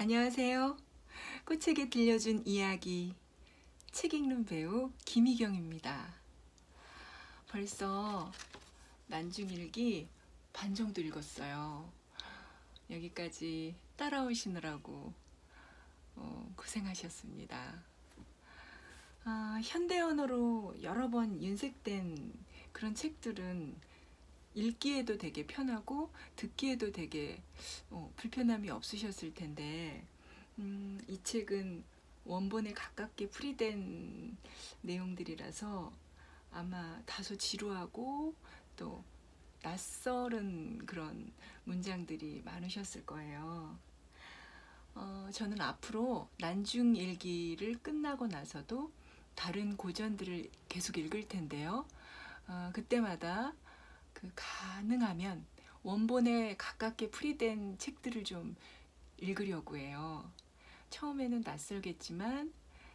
안녕하세요. 꽃책에 들려준 이야기 책 읽는 배우 김희경입니다. 벌써 난중일기 반 정도 읽었어요. 여기까지 따라오시느라고 어, 고생하셨습니다. 아, 현대 언어로 여러 번 윤색된 그런 책들은 읽기에도 되게 편하고 듣기에도 되게 어, 불편함이 없으셨을 텐데 음, 이 책은 원본에 가깝게 풀이된 내용들이라서 아마 다소 지루하고 또 낯설은 그런 문장들이 많으셨을 거예요. 어, 저는 앞으로 난중 일기를 끝나고 나서도 다른 고전들을 계속 읽을 텐데요. 어, 그때마다 그 가능하면 원본에 가깝게 풀이된 책들을 좀 읽으려고 해요. 처음에는 낯설겠지만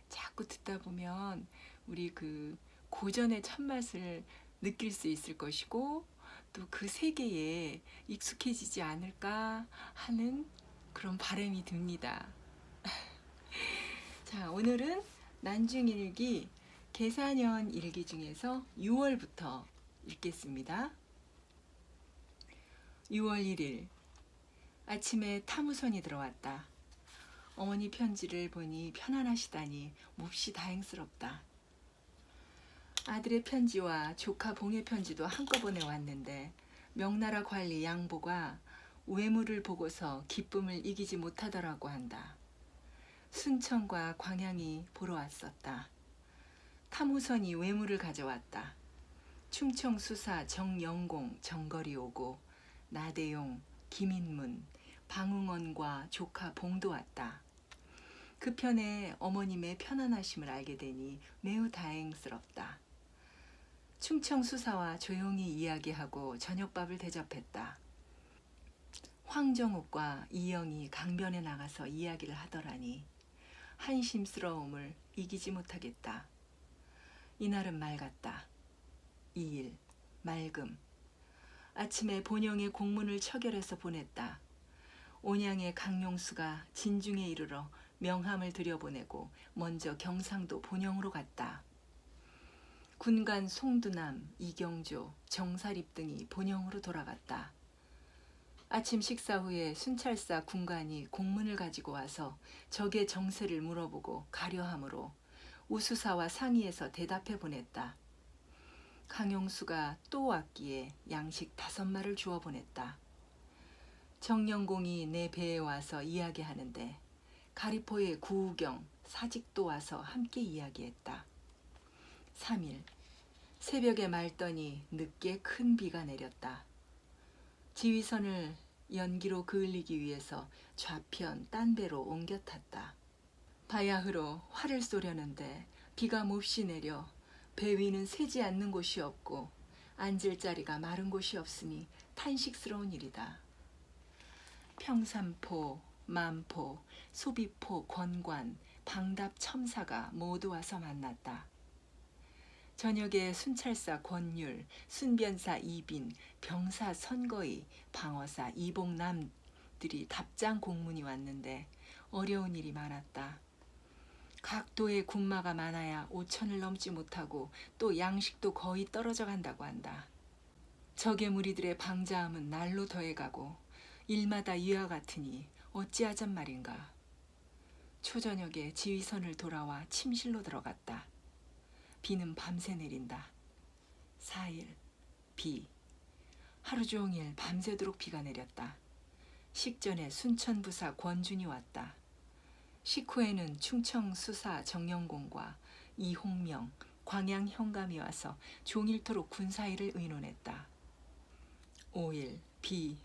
자꾸 듣다 보면 우리 그 고전의 참맛을 느낄 수 있을 것이고 또 그 세계에 익숙해지지 않을까 하는 그런 바람이 듭니다. 자, 오늘은 난중일기 계사년 일기 중에서 6월부터 읽겠습니다. 6월 1일 아침에 타무선이 들어왔다. 어머니 편지를 보니 편안하시다니 몹시 다행스럽다. 아들의 편지와 조카 봉의 편지도 한꺼번에 왔는데 명나라 관리 양보가 외물을 보고서 기쁨을 이기지 못하더라고 한다. 순천과 광양이 보러 왔었다. 타무선이 외물을 가져왔다. 충청 수사 정영공 정거리 오고 나대용, 김인문, 방응원과 조카 봉도 왔다. 그 편에 어머님의 편안하심을 알게 되니 매우 다행스럽다. 충청 수사와 조용히 이야기하고 저녁밥을 대접했다. 황정욱과 이영이 강변에 나가서 이야기를 하더라니 한심스러움을 이기지 못하겠다. 이날은 맑았다. 2일 맑음 아침에 본영의 공문을 처결해서 보냈다. 온양의 강용수가 진중에 이르러 명함을 들여보내고 먼저 경상도 본영으로 갔다. 군관 송두남, 이경조, 정사립 등이 본영으로 돌아갔다. 아침 식사 후에 순찰사 군관이 공문을 가지고 와서 적의 정세를 물어보고 가려함으로 우수사와 상의해서 대답해 보냈다. 강용수가 또 왔기에 양식 다섯 마를 주어 보냈다. 정영공이 내 배에 와서 이야기하는데 가리포의 구우경, 사직도 와서 함께 이야기했다. 3일 새벽에 맑더니 늦게 큰 비가 내렸다. 지휘선을 연기로 그을리기 위해서 좌편 딴 배로 옮겨 탔다. 바야흐로 활을 쏘려는데 비가 몹시 내려 배 위는 새지 않는 곳이 없고 앉을 자리가 마른 곳이 없으니 탄식스러운 일이다. 평산포, 만포, 소비포, 권관, 방답 첨사가 모두 와서 만났다. 저녁에 순찰사 권율, 순변사 이빈, 병사 선거의, 방어사 이봉남들이 답장 공문이 왔는데 어려운 일이 많았다. 각 도에 군마가 많아야 5천을 넘지 못하고 또 양식도 거의 떨어져 간다고 한다. 적의 무리들의 방자함은 날로 더해가고 일마다 이와 같으니 어찌하잔 말인가. 초저녁에 지휘선을 돌아와 침실로 들어갔다. 비는 밤새 내린다. 4일 비. 하루 종일 밤새도록 비가 내렸다. 식전에 순천부사 권준이 왔다. 식후에는 충청 수사 정영공과 이홍명, 광양 현감이 와서 종일토록 군사일을 의논했다. 5일 비.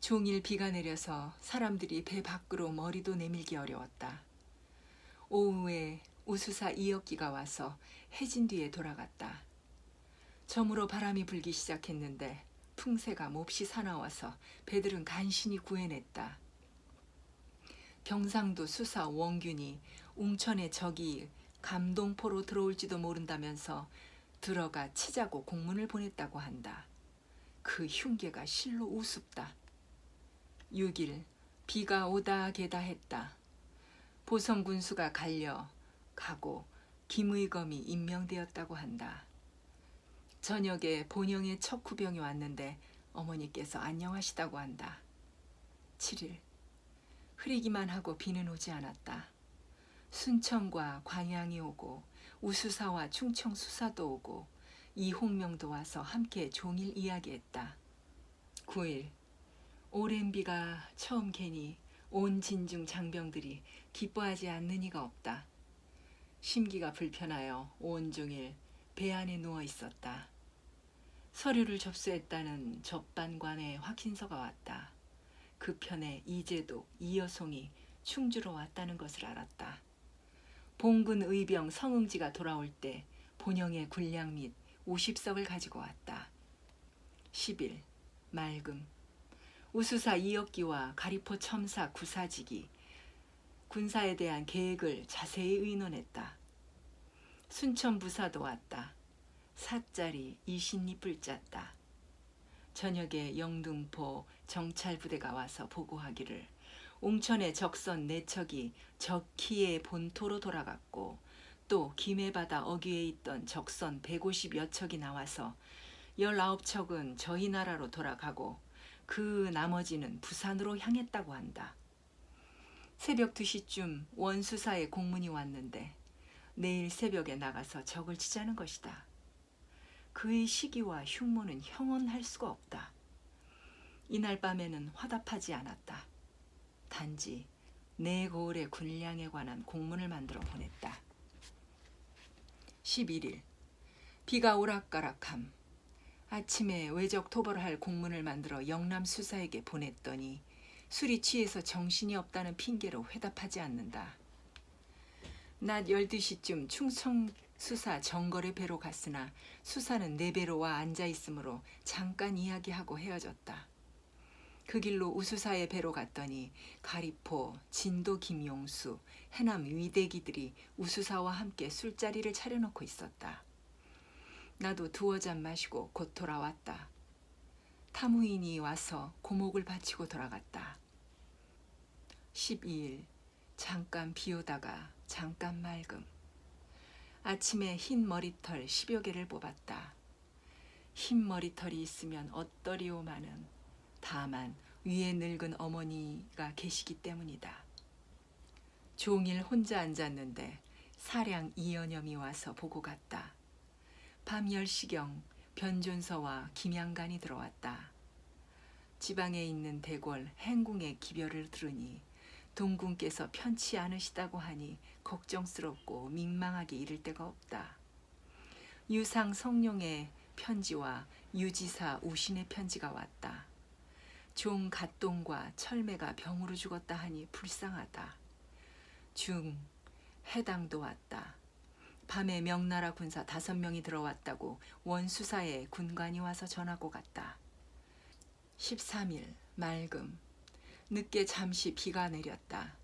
종일 비가 내려서 사람들이 배 밖으로 머리도 내밀기 어려웠다. 오후에 우수사 이역기가 와서 해진 뒤에 돌아갔다. 저물어 바람이 불기 시작했는데 풍세가 몹시 사나워서 배들은 간신히 구해냈다. 경상도 수사 원균이 웅천의 적이 감동포로 들어올지도 모른다면서 들어가 치자고 공문을 보냈다고 한다. 그 흉계가 실로 우습다. 6일 비가 오다 개다 했다. 보성 군수가 갈려 가고 김의검이 임명되었다고 한다. 저녁에 본영의 척후병이 왔는데 어머니께서 안녕하시다고 한다. 7일 흐리기만 하고 비는 오지 않았다. 순천과 관양이 오고 우수사와 충청 수사도 오고 이홍명도 와서 함께 종일 이야기했다. 9일 오랜 비가 처음 개니 온 진중 장병들이 기뻐하지 않는 이가 없다. 심기가 불편하여 온종일 배 안에 누워 있었다. 서류를 접수했다는 접반관의 확인서가 왔다. 그 편에 이재도, 이여송이 충주로 왔다는 것을 알았다. 봉군 의병 성응지가 돌아올 때 본영의 군량 및 50석을 가지고 왔다. 10일 맑음 우수사 이역기와 가리포 첨사 구사직이 군사에 대한 계획을 자세히 의논했다. 순천 부사도 왔다. 사짜리 이신잎을 짰다. 저녁에 영등포 정찰부대가 와서 보고하기를 옹천의 적선 네척이 적희의 본토로 돌아갔고 또 김해바다 어귀에 있던 적선 150여 척이 나와서 19척은 저희 나라로 돌아가고 그 나머지는 부산으로 향했다고 한다. 새벽 2시쯤 원수사에 공문이 왔는데 내일 새벽에 나가서 적을 치자는 것이다. 그의 시기와 흉모는 형언할 수가 없다. 이날 밤에는 화답하지 않았다. 단지 내 거울의 군량에 관한 공문을 만들어 보냈다. 11일 비가 오락가락함. 아침에 외적 토벌을 할 공문을 만들어 영남 수사에게 보냈더니 술이 취해서 정신이 없다는 핑계로 회답하지 않는다. 낮 12시쯤 충청 수사 정거래 배로 갔으나 수사는 내 배로 와 앉아 있으므로 잠깐 이야기하고 헤어졌다. 그 길로 우수사의 배로 갔더니 가리포, 진도 김용수, 해남 위대기들이 우수사와 함께 술자리를 차려놓고 있었다. 나도 두어 잔 마시고 곧 돌아왔다. 타무인이 와서 고목을 바치고 돌아갔다. 12일 잠깐 비오다가 잠깐 맑음. 아침에 흰 머리털 10여 개를 뽑았다. 흰 머리털이 있으면 어떠리오마는 다만 위에 늙은 어머니가 계시기 때문이다. 종일 혼자 앉았는데 사량 이연염이 와서 보고 갔다. 밤 10시경 변존서와 김양간이 들어왔다. 지방에 있는 대궐 행궁의 기별을 들으니 동궁께서 편치 않으시다고 하니 걱정스럽고 민망하게 이를 데가 없다. 유상 성룡의 편지와 유지사 우신의 편지가 왔다. 종 갓동과 철매가 병으로 죽었다 하니 불쌍하다. 중 해당도 왔다. 밤에 명나라 군사 다섯 명이 들어왔다고 원수사에 군관이 와서 전하고 갔다. 13일 맑음 늦게 잠시 비가 내렸다.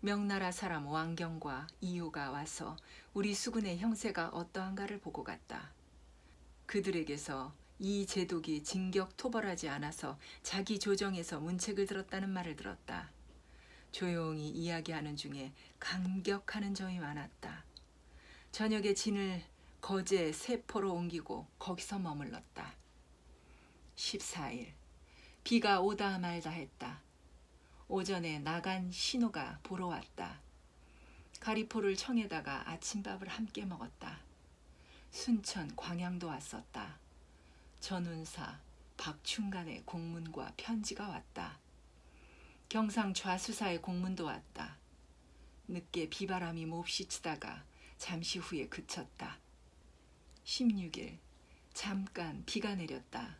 명나라 사람 왕경과 이유가 와서 우리 수군의 형세가 어떠한가를 보고 갔다. 그들에게서 이 제독이 진격 토벌하지 않아서 자기 조정에서 문책을 들었다는 말을 들었다. 조용히 이야기하는 중에 감격하는 점이 많았다. 저녁에 진을 거제 세포로 옮기고 거기서 머물렀다. 14일 비가 오다 말다 했다. 오전에 나간 신호가 보러 왔다. 가리포를 청에다가 아침밥을 함께 먹었다. 순천 광양도 왔었다. 전운사 박충간의 공문과 편지가 왔다. 경상 좌수사의 공문도 왔다. 늦게 비바람이 몹시 치다가 잠시 후에 그쳤다. 16일 잠깐 비가 내렸다.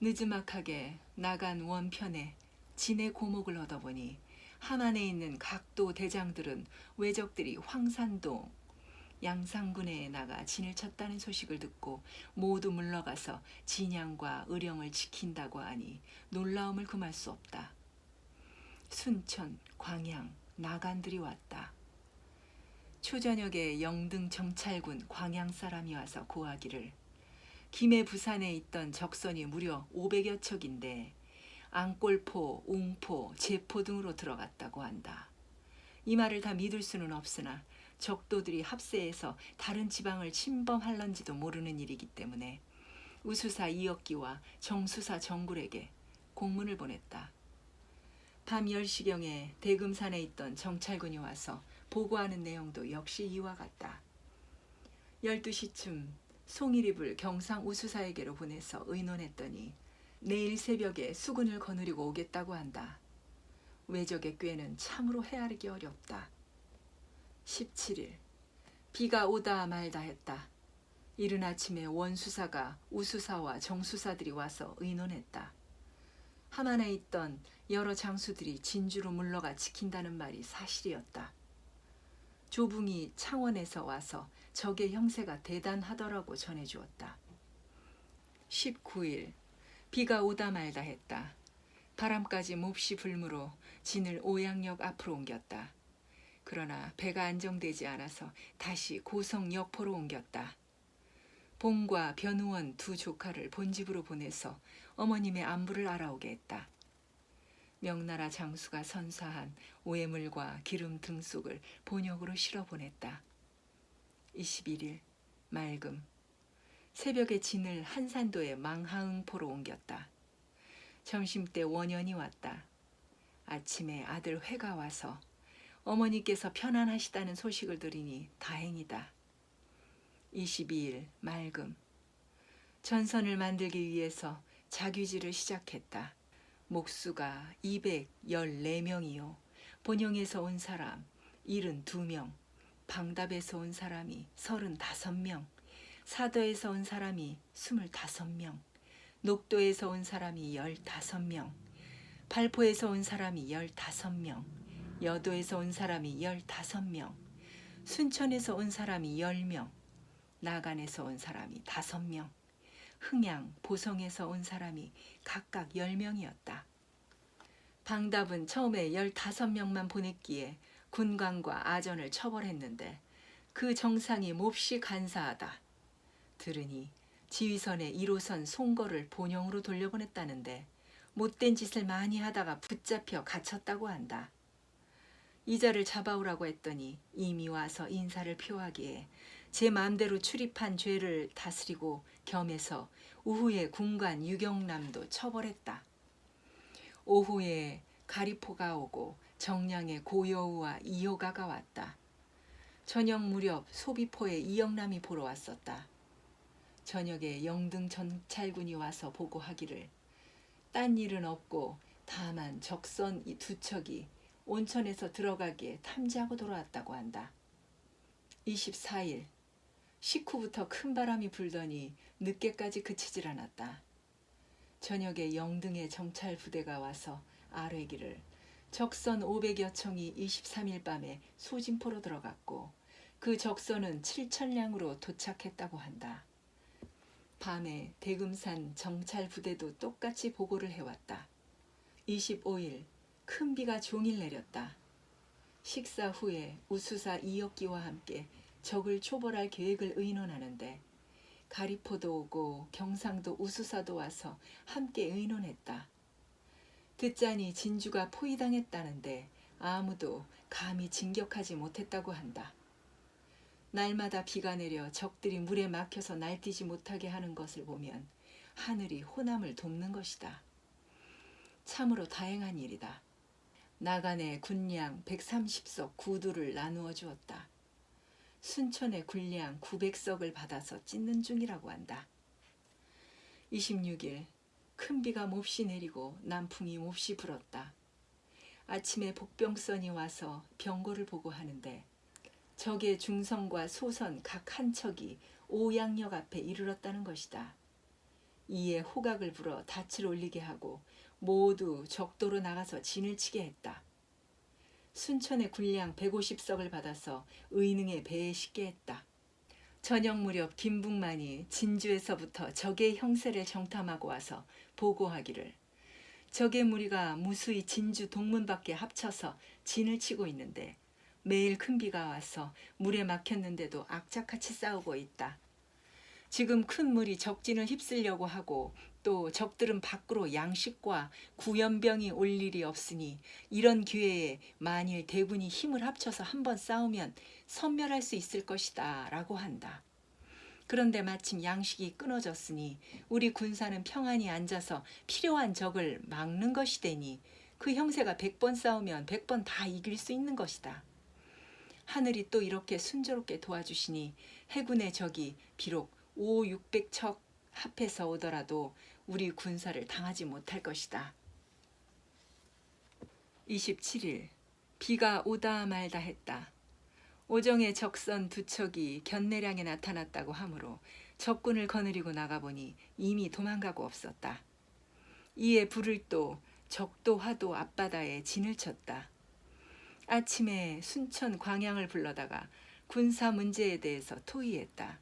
느즈막하게 나간 원편에 진의 고목을 얻어보니 함안에 있는 각도 대장들은 외적들이 황산동 양상군에 나가 진을 쳤다는 소식을 듣고 모두 물러가서 진양과 의령을 지킨다고 하니 놀라움을 금할 수 없다. 순천, 광양, 나간들이 왔다. 초저녁에 영등 정찰군 광양 사람이 와서 고하기를 김해 부산에 있던 적선이 무려 500여 척인데 앙골포, 웅포, 제포 등으로 들어갔다고 한다. 이 말을 다 믿을 수는 없으나 적도들이 합세해서 다른 지방을 침범할런지도 모르는 일이기 때문에 우수사 이억기와 정수사 정굴에게 공문을 보냈다. 밤 10시경에 대금산에 있던 정찰군이 와서 보고하는 내용도 역시 이와 같다. 12시쯤 송일입을 경상 우수사에게로 보내서 의논했더니 내일 새벽에 수군을 거느리고 오겠다고 한다. 외적의 꾀는 참으로 헤아리기 어렵다. 17일 비가 오다 말다 했다. 이른 아침에 원수사가 우수사와 정수사들이 와서 의논했다. 함안에 있던 여러 장수들이 진주로 물러가 지킨다는 말이 사실이었다. 조붕이 창원에서 와서 적의 형세가 대단하더라고 전해주었다. 19일 비가 오다 말다 했다. 바람까지 몹시 불무로 진을 오양역 앞으로 옮겼다. 그러나 배가 안정되지 않아서 다시 고성 역포로 옮겼다. 봉과 변우원 두 조카를 본집으로 보내서 어머님의 안부를 알아오게 했다. 명나라 장수가 선사한 오해물과 기름 등속을 본역으로 실어 보냈다. 21일 맑음 새벽에 진을 한산도의 망하응포로 옮겼다. 점심때 원연이 왔다. 아침에 아들 회가 와서 어머니께서 편안하시다는 소식을 들으니 다행이다. 22일 맑음 전선을 만들기 위해서 자규지를 시작했다. 목수가 214명이요. 본영에서 온 사람 72명, 방답에서 온 사람이 35명, 사도에서 온 사람이 25명, 녹도에서 온 사람이 15명, 발포에서 온 사람이 15명, 여도에서 온 사람이 15명, 순천에서 온 사람이 10명, 나간에서 온 사람이 5명, 흥양, 보성에서 온 사람이 각각 10명이었다. 방답은 처음에 15명만 보냈기에 군관과 아전을 처벌했는데 그 정상이 몹시 간사하다. 들으니 지휘선의 1호선 송거를 본영으로 돌려보냈다는데 못된 짓을 많이 하다가 붙잡혀 갇혔다고 한다. 이자를 잡아오라고 했더니 이미 와서 인사를 표하기에 제 마음대로 출입한 죄를 다스리고 겸해서 우후에 군관 유경남도 처벌했다. 오후에 가리포가 오고 정량의 고여우와 이호가가 왔다. 저녁 무렵 소비포에 이영남이 보러 왔었다. 저녁에 영등 전찰군이 와서 보고하기를 딴 일은 없고 다만 적선 이 두 척이 온천에서 들어가기에 탐지하고 돌아왔다고 한다. 24일 식후부터 큰 바람이 불더니 늦게까지 그치질 않았다. 저녁에 영등의 정찰 부대가 와서 아뢰기를 적선 500여 청이 23일 밤에 소진포로 들어갔고 그 적선은 7천량으로 도착했다고 한다. 밤에 대금산 정찰 부대도 똑같이 보고를 해왔다. 25일 큰 비가 종일 내렸다. 식사 후에 우수사 이역기와 함께 적을 초벌할 계획을 의논하는데 가리포도 오고 경상도 우수사도 와서 함께 의논했다. 듣자니 진주가 포위당했다는데 아무도 감히 진격하지 못했다고 한다. 날마다 비가 내려 적들이 물에 막혀서 날뛰지 못하게 하는 것을 보면 하늘이 호남을 돕는 것이다. 참으로 다행한 일이다. 나간에 군량 130석 구두를 나누어 주었다. 순천의 군량 900석을 받아서 찢는 중이라고 한다. 26일 큰 비가 몹시 내리고 남풍이 몹시 불었다. 아침에 복병선이 와서 병고를 보고 하는데 적의 중선과 소선 각 한 척이 오양역 앞에 이르렀다는 것이다. 이에 호각을 불어 닻을 올리게 하고 모두 적도로 나가서 진을 치게 했다. 순천의 군량 150석을 받아서 의능의 배에 싣게 했다. 저녁 무렵 김북만이 진주에서부터 적의 형세를 정탐하고 와서 보고하기를 적의 무리가 무수히 진주 동문 밖에 합쳐서 진을 치고 있는데 매일 큰 비가 와서 물에 막혔는데도 악착같이 싸우고 있다. 지금 큰 물이 적진을 휩쓸려고 하고 또 적들은 밖으로 양식과 구연병이 올 일이 없으니 이런 기회에 만일 대군이 힘을 합쳐서 한번 싸우면 섬멸할 수 있을 것이다 라고 한다. 그런데 마침 양식이 끊어졌으니 우리 군사는 평안히 앉아서 필요한 적을 막는 것이 되니 그 형세가 백번 싸우면 백번다 이길 수 있는 것이다. 하늘이 또 이렇게 순조롭게 도와주시니 해군의 적이 비록 5, 600척 합해서 오더라도 우리 군사를 당하지 못할 것이다. 27일 비가 오다 말다 했다. 오정의 적선 두 척이 견내량에 나타났다고 하므로 적군을 거느리고 나가보니 이미 도망가고 없었다. 이에 불을 또 적도 화도 앞바다에 진을 쳤다. 아침에 순천 광양을 불러다가 군사 문제에 대해서 토의했다.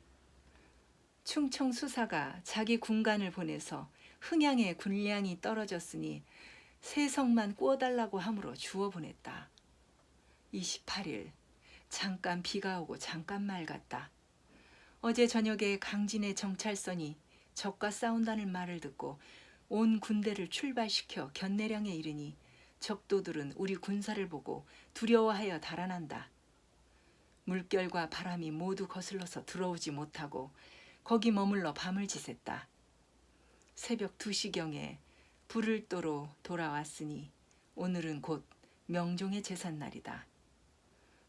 충청 수사가 자기 군관을 보내서 흥양의 군량이 떨어졌으니 세성만 꾸어달라고 함으로 주워 보냈다. 28일 잠깐 비가 오고 잠깐 맑았다. 어제 저녁에 강진의 정찰선이 적과 싸운다는 말을 듣고 온 군대를 출발시켜 견내량에 이르니 적도들은 우리 군사를 보고 두려워하여 달아난다. 물결과 바람이 모두 거슬러서 들어오지 못하고 거기 머물러 밤을 지샜다. 새벽 2시경에 불을 도로 돌아왔으니 오늘은 곧 명종의 제삿날이다.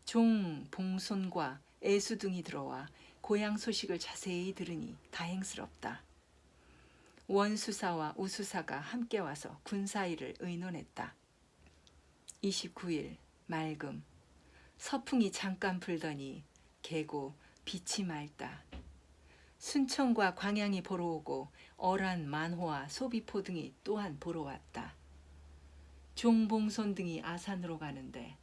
종 봉손과 애수 등이 들어와 고향 소식을 자세히 들으니 다행스럽다. 원수사와 우수사가 함께 와서 군사일을 의논했다. 29일 맑음 서풍이 잠깐 불더니 개고 빛이 맑다. 순천과 광양이 보러 오고 어란 만호와 소비포 등이 또한 보러 왔다. 종봉손 등이 아산으로 가는데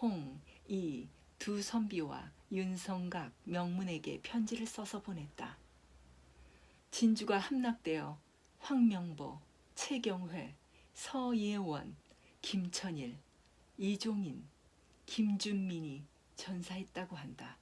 홍, 이, 두 선비와 윤성각, 명문에게 편지를 써서 보냈다. 진주가 함락되어 황명보, 최경회, 서예원, 김천일, 이종인, 김준민이 전사했다고 한다.